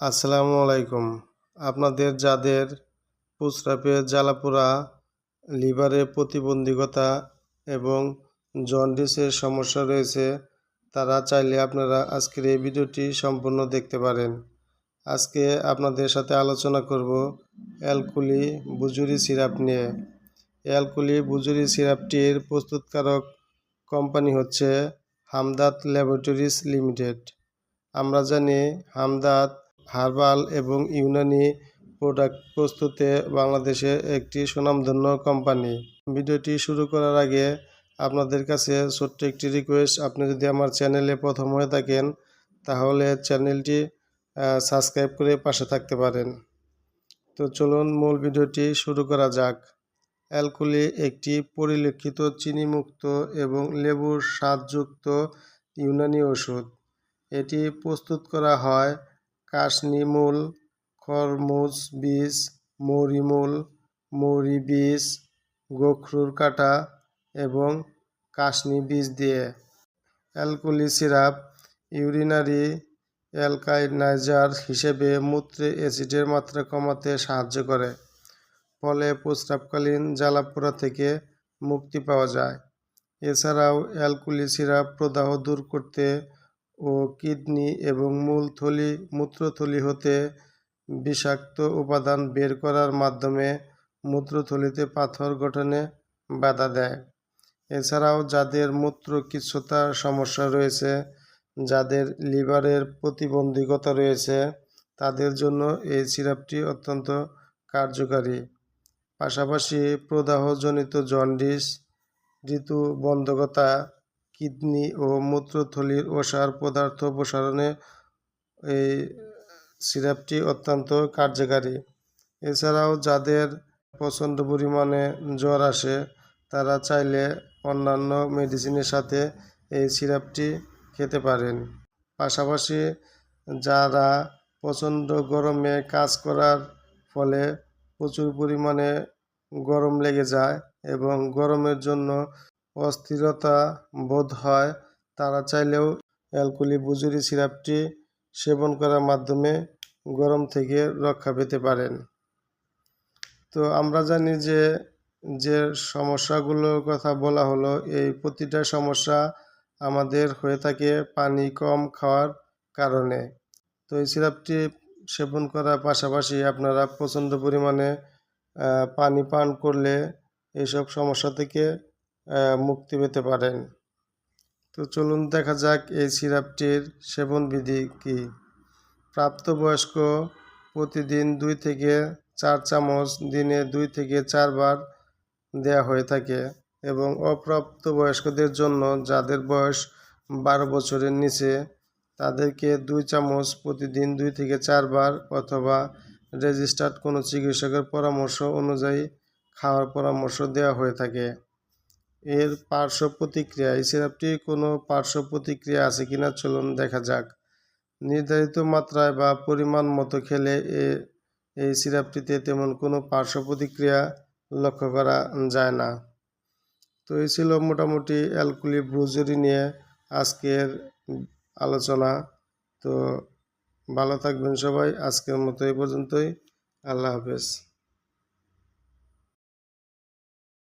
আসসালামু আলাইকুম। আপনাদের যাদের প্রস্রাবের জ্বালাপোড়া, লিভারে প্রতিবন্ধকতা এবং জন্ডিসের সমস্যা রয়েছে, তারা চাইলে আপনারা আজকের এই ভিডিওটি সম্পূর্ণ দেখতে পারেন। আজকে আপনাদের সাথে আলোচনা করব অ্যালকুলি বুজুরি সিরাপ নিয়ে। অ্যালকুলি বুজুরি সিরাপটির প্রস্তুতকারক কোম্পানি হচ্ছে হামদাত ল্যাবরেটরিজ লিমিটেড। আমরা জানি হামদাত হার্বাল এবং ইউনানি প্রোডাক্ট প্রস্তুতে বাংলাদেশে একটি সুনামধন্য কোম্পানি। ভিডিওটি শুরু করার আগে আপনাদের কাছে ছোট্ট একটি রিকোয়েস্ট আপনি যদি আমার চ্যানেলে প্রথম হয়ে থাকেন, তাহলে চ্যানেলটি সাবস্ক্রাইব করে পাশে থাকতে পারেন। তো চলুন মূল ভিডিওটি শুরু করা যাক। অ্যালকোলি একটি পরিলক্ষিত চিনিমুক্ত এবং লেবুর স্বাদযুক্ত ইউনানি ওষুধ। এটি প্রস্তুত করা হয় কাশনিমূল খরমুজ, বীজ মৌরিমূল মৌরি বীজ, গোখরুর কাটা এবং কাশনি বীজ দিয়ে। অ্যালকোলি সিরাপ, ইউরিনারি, অ্যালকাইনাইজার হিসেবে মূত্রে অ্যাসিডের মাত্রা কমাতে সাহায্য করে। ফলে প্রস্রাবকালীন জ্বালাপোড়া থেকে মুক্তি পাওয়া যায়। এছাড়াও অ্যালকুলি সিরাপ প্রদাহ দূর করতে ও কিডনি এবং মূলথলি মূত্রথলি হতে বিষাক্ত উপাদান বের করার মাধ্যমে মূত্রথলিতে পাথর গঠনে বাধা দেয়। এছাড়াও যাদের মূত্রকিচ্ছতার সমস্যা রয়েছে, যাদের লিভারের প্রতিবন্ধকতা রয়েছে, তাদের জন্য এই সিরাপটি অত্যন্ত কার্যকারী। পাশাপাশি প্রদাহজনিত জন্ডিস, ঋতু বন্ধকতা কিডনি ও মূত্রথলির ওষার পদার্থ প্রসারণে এই সিরাপটি অত্যন্ত কার্যকারী। এছাড়াও যাদের প্রচণ্ড পরিমাণে জ্বর আসে, তারা চাইলে অন্যান্য মেডিসিনের সাথে এই সিরাপটি খেতে পারেন। পাশাপাশি যারা প্রচণ্ড গরমে কাজ করার ফলে প্রচুর পরিমাণে গরম লেগে যায় এবং গরমের জন্য অস্থিরতা বোধ হয়, তারা চাইলেও অ্যালকোলি বুজুরি সিরাপটি সেবন করার মাধ্যমে গরম থেকে রক্ষা পেতে পারেন। তো আমরা জানি যে যে সমস্যাগুলোর কথা বলা হলো, এই প্রতিটা সমস্যা আমাদের হয়ে থাকে পানি কম খাওয়ার কারণে। তো এই সিরাপটি সেবন করার পাশাপাশি আপনারা প্রচণ্ড পরিমাণে পানি পান করলে এইসব সমস্যা থেকে মুক্তি পেতে পারেন। তো চলুন দেখা যাক এই সিরাপটির সেবন বিধি কী। প্রাপ্তবয়স্ক প্রতিদিন দুই থেকে চার চামচ, দিনে দুই থেকে চারবার দেয়া হয়ে থাকে এবং অপ্রাপ্তবয়স্কদের জন্য যাদের বয়স বারো বছরের নিচে, তাদেরকে দুই চামচ প্রতিদিন দুই থেকে চারবার অথবা রেজিস্টার্ড কোনো চিকিৎসকের পরামর্শ অনুযায়ী খাওয়ার পরামর্শ দেওয়া হয়ে থাকে। এর পার্শ্ব প্রতিক্রিয়া, এই সিরাপটি কোনো পার্শ্ব প্রতিক্রিয়া আছে কিনা চলুন দেখা যাক। নির্ধারিত মাত্রায় বা পরিমাণ মতো খেলে এ, এই সিরাপটিতে তেমন কোনো পার্শ্ব প্রতিক্রিয়া লক্ষ্য করা যায় না। তো এই ছিল মোটামুটি অ্যালকুলি ব্রুজেরি নিয়ে আজকের আলোচনা। তো ভালো থাকবেন সবাই, আজকের মতো এই পর্যন্তই। আল্লাহ হাফেজ।